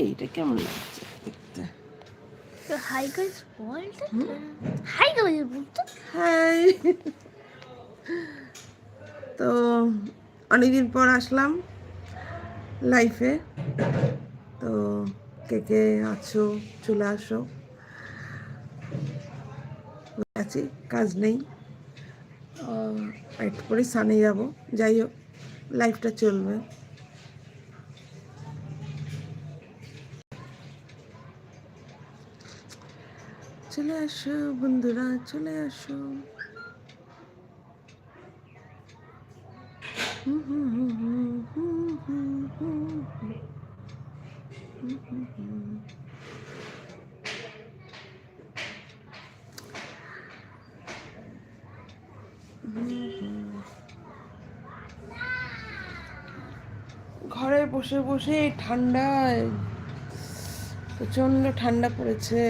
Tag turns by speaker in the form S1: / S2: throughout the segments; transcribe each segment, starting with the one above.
S1: এইটা কেমন লাগছে? দেখতে
S2: হাই গাইস বলতে হাই গাইস বলতে?
S1: হাই তো অনেকদিন পর আসলাম লাইফে তো কে কে আছো চলে আসো। আছি কাজ নেই। একটু করে সানে যাব। যাই হোক লাইফটা চলবে। চলে আসো বন্ধুরা চলে আসো। ঘরে বসে বসে ঠান্ডায় প্রচণ্ড ঠান্ডা পড়েছে।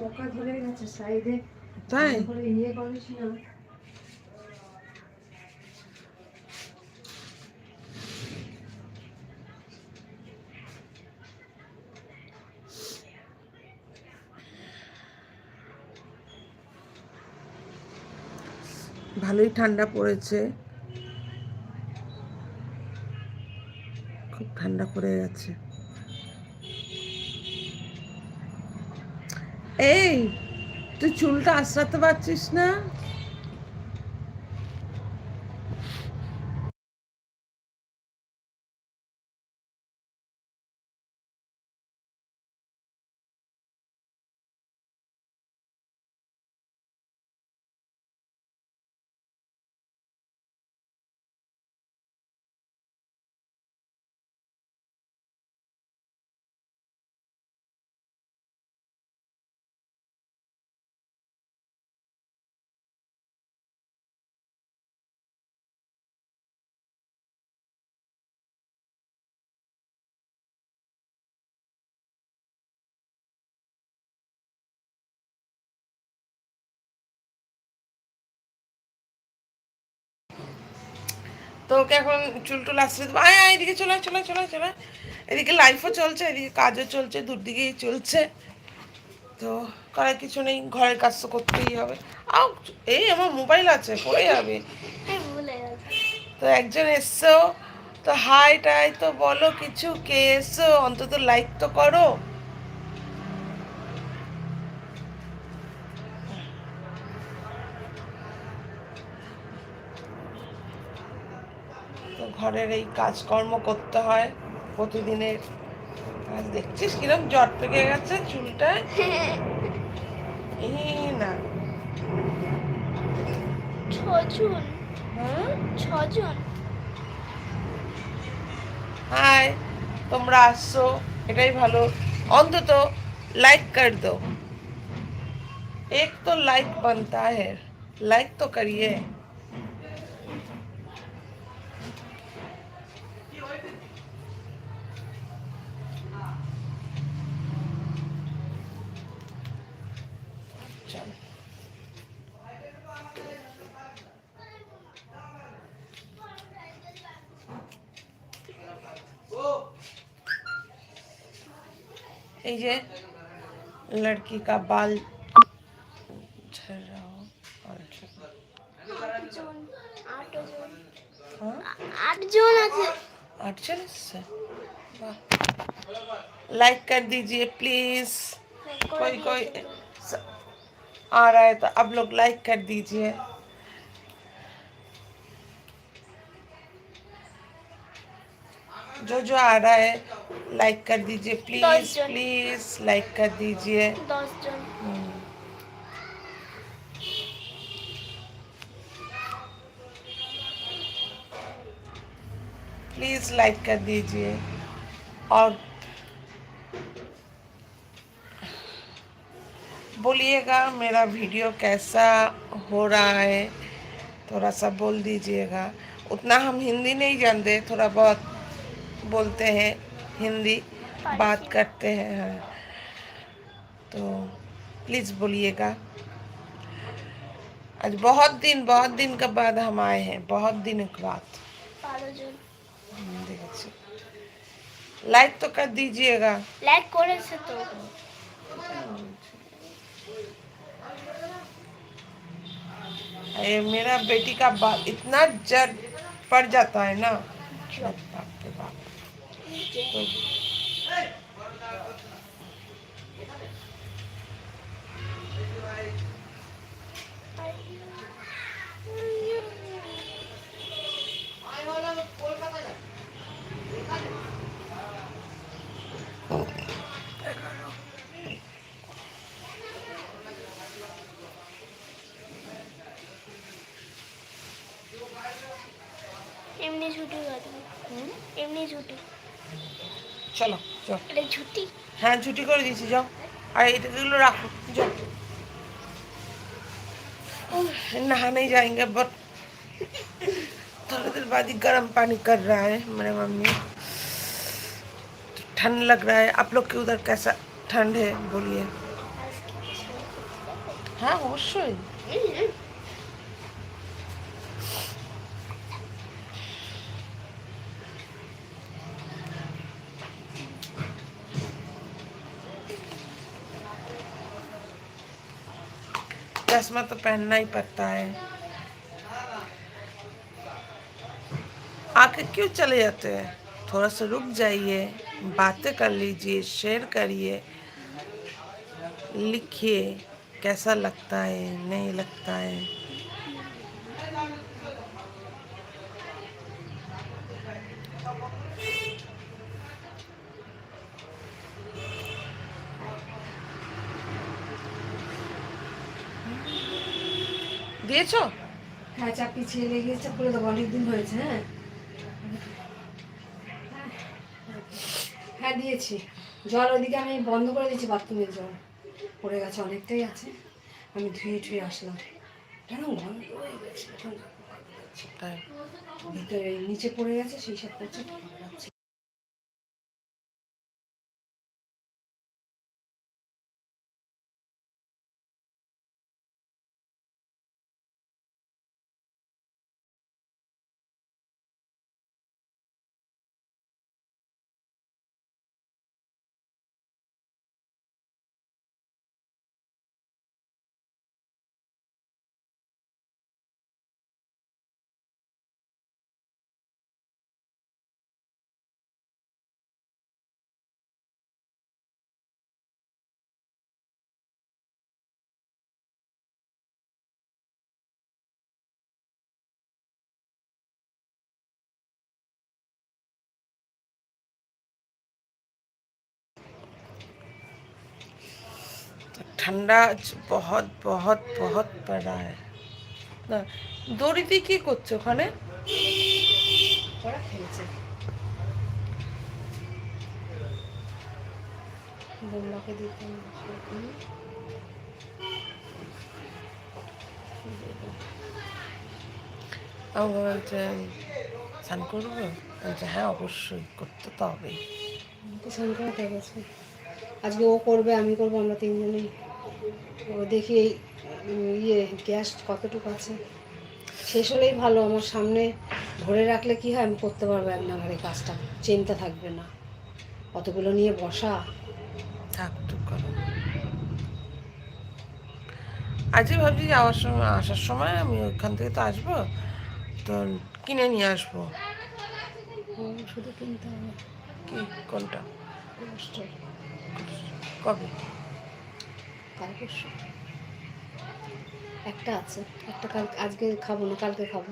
S3: পোকা ধরে গেছে সাইডে।
S1: তাই?
S3: ইয়ে করিস না।
S1: ভালোই ঠান্ডা পড়েছে। খুব ঠান্ডা পড়ে গেছে। এই তুই চুলটা আশ্রাতে পারছিস না? তো ওকে এখন চুল টুল দেবো। আয় আয় এদিকে চলে চলে চলে চলে এদিকে লাইফও চলছে এদিকে কাজও চলছে দুদিকেই চলছে। তো করার কিছু নেই ঘরের কাজ তো করতেই হবে। আও এই আমার মোবাইল আছে পড়ে যাবে।
S2: হ্যাঁ
S1: তো একজন এসছো তো হাই টাই তো বলো কিছু কে এসো অন্তত লাইক তো করো। ঘরের এই কাজকর্ম করতে হয় প্রতিদিনের আর দেখছিস কিরম জট পেকে গেছে চুলটায় এই না
S2: ছজন
S1: হুম
S2: ছজন
S1: হাই তোমরা আসছো এটাই ভালো অন্তত लाइक कर दो एक तो लाइक बनता है लाइक तो करिए लीजिए। लड़की का बाल झड़ रहा हो आठ जून लाइक हाँ? कर दीजिए प्लीज़ हाँ, कोई कोई आ रहा है तो आप लोग लाइक कर दीजिए। जो जो आ रहा है लाइक कर दीजिए प्लीज़ प्लीज़ लाइक कर दीजिए। प्लीज़ लाइक कर दीजिए। और बोलिएगा मेरा वीडियो कैसा हो रहा है थोड़ा सा बोल दीजिएगा। उतना हम हिंदी नहीं जानते थोड़ा बहुत बोलते हैं हिंदी बात करते हैं हाँ। तो प्लीज़ बोलिएगा। आज बहुत दिन बहुत दिन के बाद हम आए हैं बहुत दिन के बाद। लाइक हाँ, अच्छा। तो कर दीजिएगा।
S2: लाइक कौन से
S1: तो? ए, मेरा बेटी का बाल इतना जर पड़ जाता है ना। अच्छा। बाप चलो जाओ
S2: এটা ছুটি
S1: হ্যাঁ ছুটি করে দিয়েছি যাও আর এটাগুলো রাখো যাও उफ, नहाने जाएंगे बट थोड़ी देर बाद ही गर्म पानी कर रहा है मेरे मम्मी ठंड लग रहा है आप लोग के उधर कैसा ठंड है बोलिए হ্যাঁ অবশ্যই चश्मा तो पहनना ही पड़ता है। आके क्यों चले जाते हैं? थोड़ा सा रुक जाइए, बातें कर लीजिए, शेयर करिए, लिखिए, कैसा लगता है, नहीं लगता है।
S3: ছেলে লেগেছে করে দেবো, অনেকদিন হয়েছে হ্যাঁ? হ্যাঁ দিয়েছি। জল ওদিকে আমি বন্ধ করে দিয়েছি বাথরুমের জল পড়ে গেছে, অনেকটাই আছে। আমি ধুয়ে ধুয়ে আসলাম। কেন বন্ধ হয়ে গেছে। ভিতরে নিচে পড়ে গেছে, সেই সব করছে।
S1: ঠান্ডা বহত বহত বহত পড়া হ্যাঁ দড়ি দিয়ে কি করছ ওখানে?
S3: খেলছে।
S1: বললাকে স্নান করব? বলছে হ্যাঁ অবশ্যই করতে তো হবে।
S3: স্নান করতে গেছে আজকে ও করবে আমি করব আমরা তিনজনেই। ও দেখি এই ইয়ে গ্যাস কতটুকু আছে? শেষ হলেই ভালো আমার সামনে ভরে রাখলে কি হয়? আমি করতে পারব এক নাগারে কাজটা চিন্তা থাকবে না। অতগুলো নিয়ে বসা।
S1: থাক করো। আজই ভাবছি যাওয়ার সময় আসার সময় আমি ওইখান থেকে তো আসব তো কিনে নিয়ে আসব।
S3: শুধু কিনতে হবে।
S1: কি কোনটা? কবে?
S3: পরশু একটা আছে একটা কাল আজকে খাব না কালকে খাব।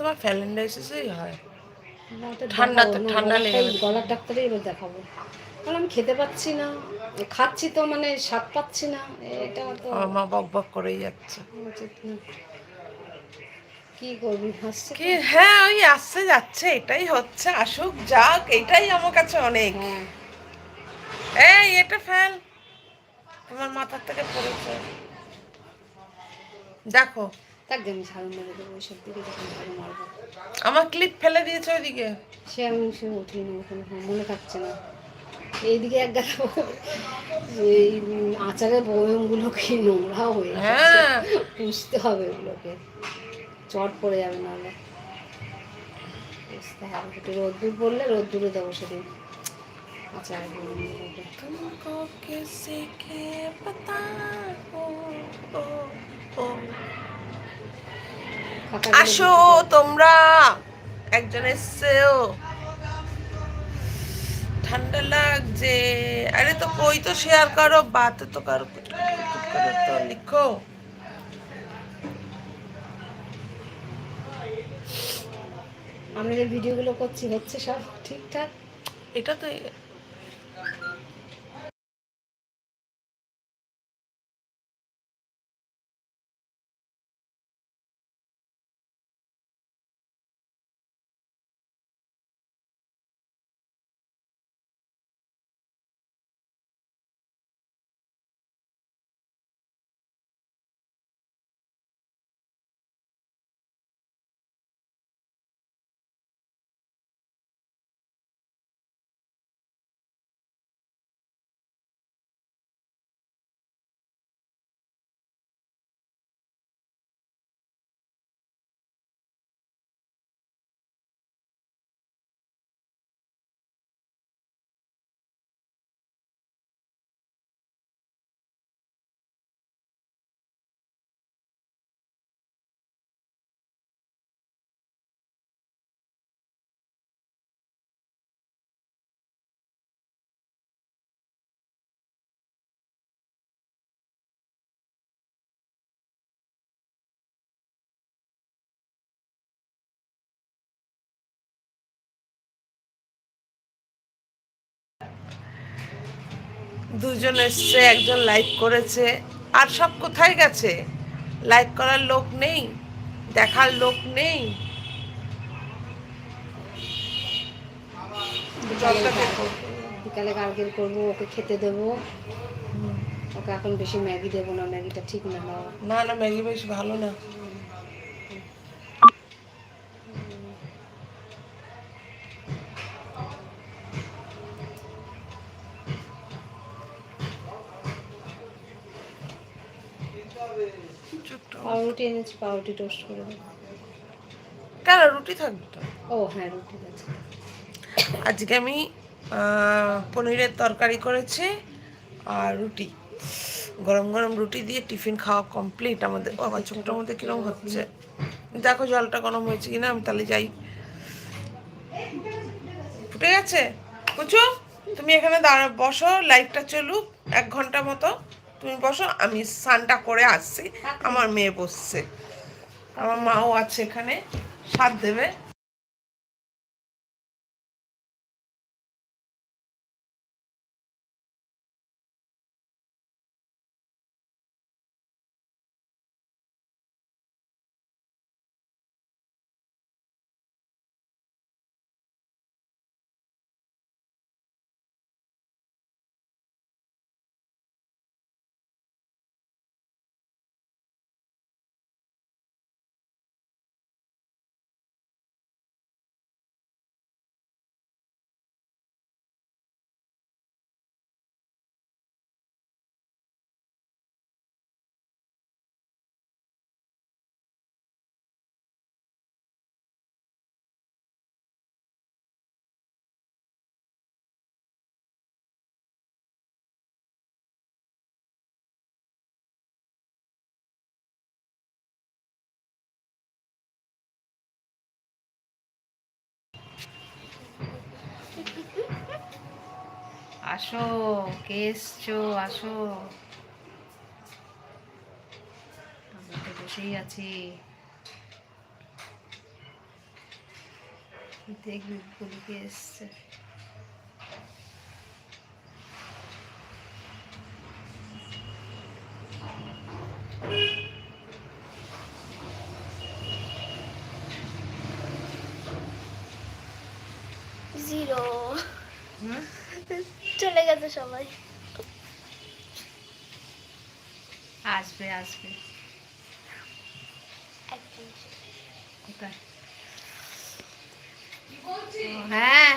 S1: তোমার ফ্যালেন্ডাইসিসই হয়। ঠান্ডা লেগে
S3: গলার ডাক্তারে এবার দেখাবো। কারণ আমি খেতে পাচ্ছি না খাচ্ছি তো মানে স্বাদ পাচ্ছি না এটা তো
S1: মা বক বক করেই যাচ্ছে।
S3: কি করবি হাসছে
S1: কি হ্যাঁ ওই আসছে যাচ্ছে এটাই হচ্ছে আসুক যাক এটাই আমার কাছে অনেক।
S3: হ্যাঁ।
S1: এই এটা ফেল। তোমার মাথার থেকে পড়েছে। দেখো।
S3: তাকে আমি ঝাড়ু মেরে দেবো ওইসব দিকে যখন ঝাড়ু মারবো।
S1: আমার ক্লিপ ফেলে দিয়েছে ওইদিকে।
S3: সে আমি সে উঠিয়ে নেব মনে থাকছে না। এইদিকে এক গাদা এই আচারের বয়মগুলো কি নোংরা হয়ে।
S1: হ্যাঁ।
S3: পুষতে হবে ওগুলোকে। চট পড়ে যাবে নাহলে। বসতে হবে। একটু রোদ্দুর পড়লে রোদ্দুরে দেবো সেদিন।
S1: तुमको किसी के पता আসো তোমরা একজন এসছেও ঠান্ডা লাগছে আরে তো কই তো শেয়ার করো বাত তো করো তো লিখো
S3: আমরা যে ভিডিওগুলো করছি হচ্ছে সব ঠিকঠাক
S1: এটা তো দুজন এসছে একজন লাইক করেছে। আর সব কোথায় গেছে? লাইক করার লোক নেই দেখার লোক নেই।
S3: বিকালে গার্গেল করব ওকে খেতে দেবো। ওকে এখন বেশি ম্যাগি দেবো না ম্যাগিটা ঠিক না।
S1: না না ম্যাগি বেশ ভালো না।
S3: পাউরুটি এনেছি পাউরুটি টোস্ট করে
S1: কেন? রুটি থাকবে তো
S3: ও হ্যাঁ রুটি আছে।
S1: আজকে আমি পনিরের তরকারি করেছি আর রুটি। গরম গরম রুটি দিয়ে টিফিন খাওয়া কমপ্লিট আমাদের। আমার চোখটার মধ্যে কিরম হচ্ছে? দেখো জলটা গরম হয়েছে কিনা আমি তাহলে যাই। ফুটে গেছে? বুঝছ তুমি এখানে দাঁড়া বসো লাইটটা চলুক এক ঘণ্টা মতো। তুমি বসো আমি স্নানটা করে আসছি। আমার মেয়ে বসছে। আমার মাও আছে এখানে সাথ দেবে।
S3: আসো কে এসছো? আসো। আমরা তো বসেই আছি। দেখবি এসছে
S2: জিরো
S3: হুম
S2: চলে গেছে সবাই
S3: আসবে আসবে
S2: একদম
S3: কোথায় ও, হ্যাঁ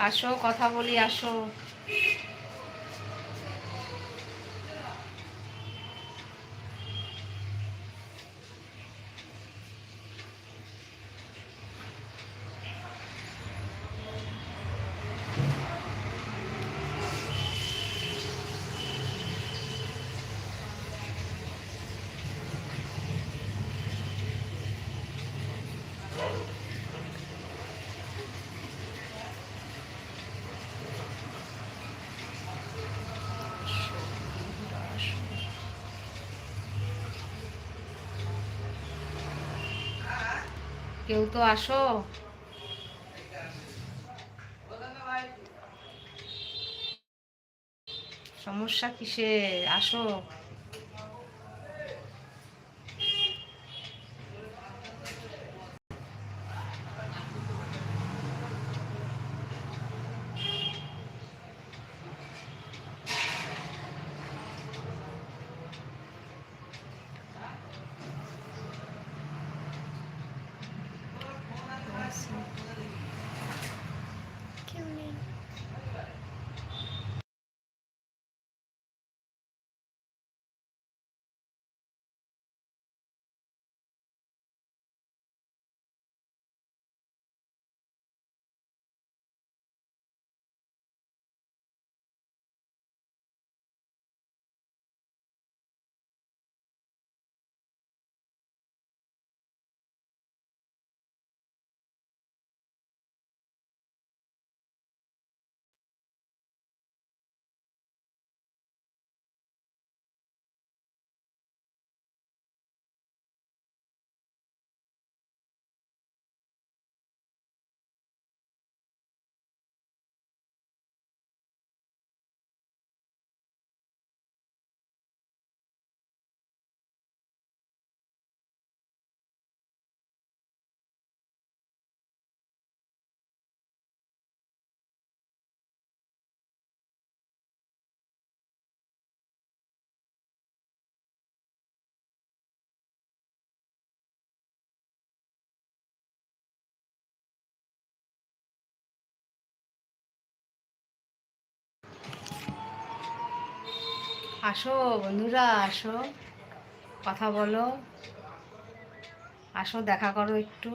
S3: আসো কথা বলি আসো। কেউ তো আসো। সমস্যা কিসে আসো। আসো বন্ধুরা আসো। কথা বলো। আসো দেখা করো একটু।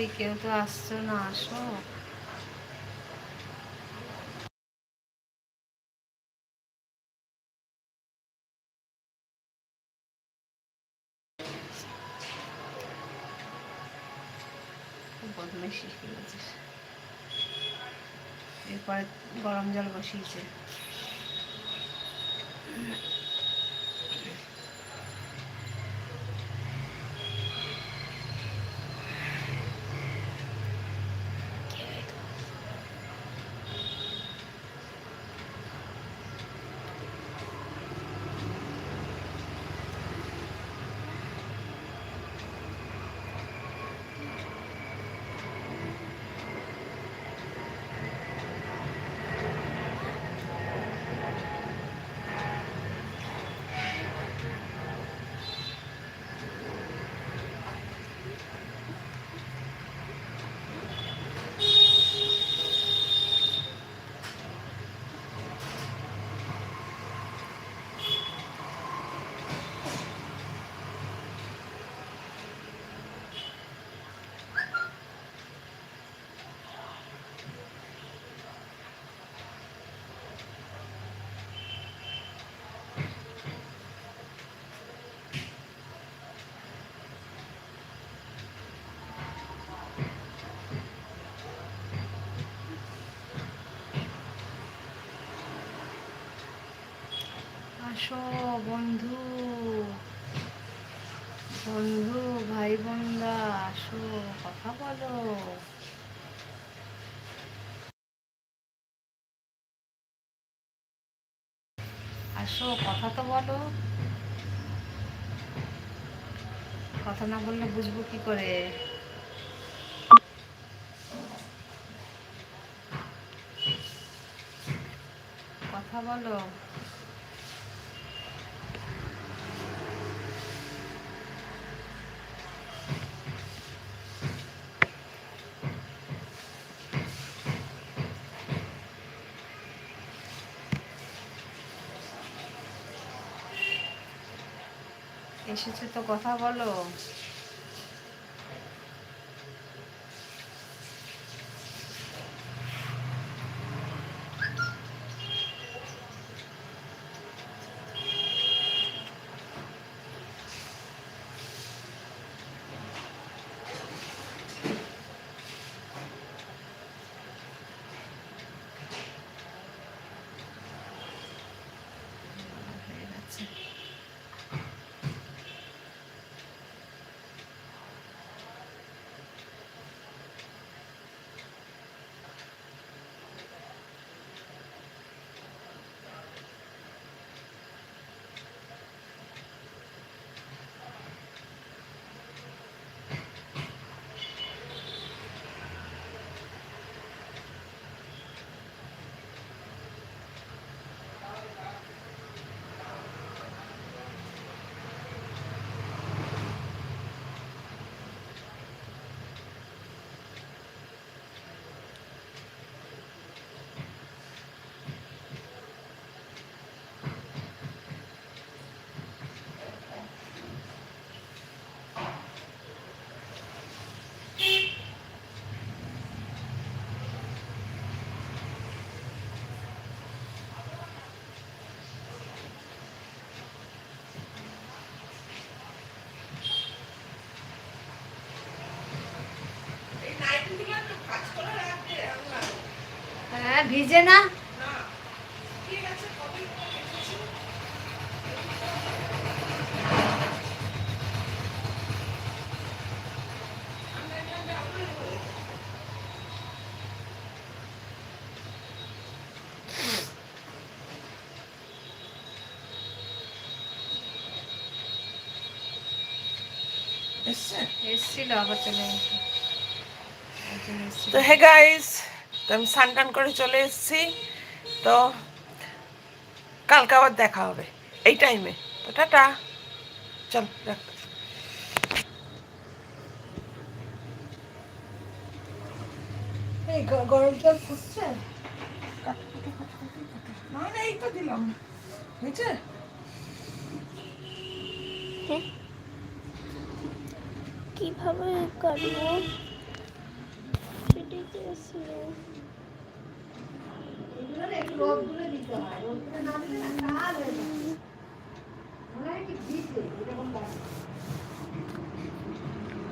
S3: কই কেউ তো আসছো না আসো। বদমাইশি এরপরে গরম জল বসিয়েছে। বন্ধু। বন্ধু, ভাই বোনরা, আসো, কথা বলো। আসো, কথা তো বলো। কথা না বললে বুঝব কি করে? কথা বলো। এসেছে তো কথা বলো।
S1: ভিজে
S3: না
S1: না ঠিক আছে কবে রেখেছি এসছে
S3: এসছিল আবার চলে গেছে একজন এসছিল।
S1: তো হে গাইস তো আমি স্নান টান করে চলে এসেছি। তো কালকে আবার দেখা হবে। এই টাইমে তো টাটা। চল রাখ।
S3: এই গরম জল ফুটছে?
S1: না না এই তো দিলাম। বুঝছে
S2: কীভাবে কাটবো সেটাই তো আসলে
S3: এগুলো না একটু রোদ্দুরে দিতে হয়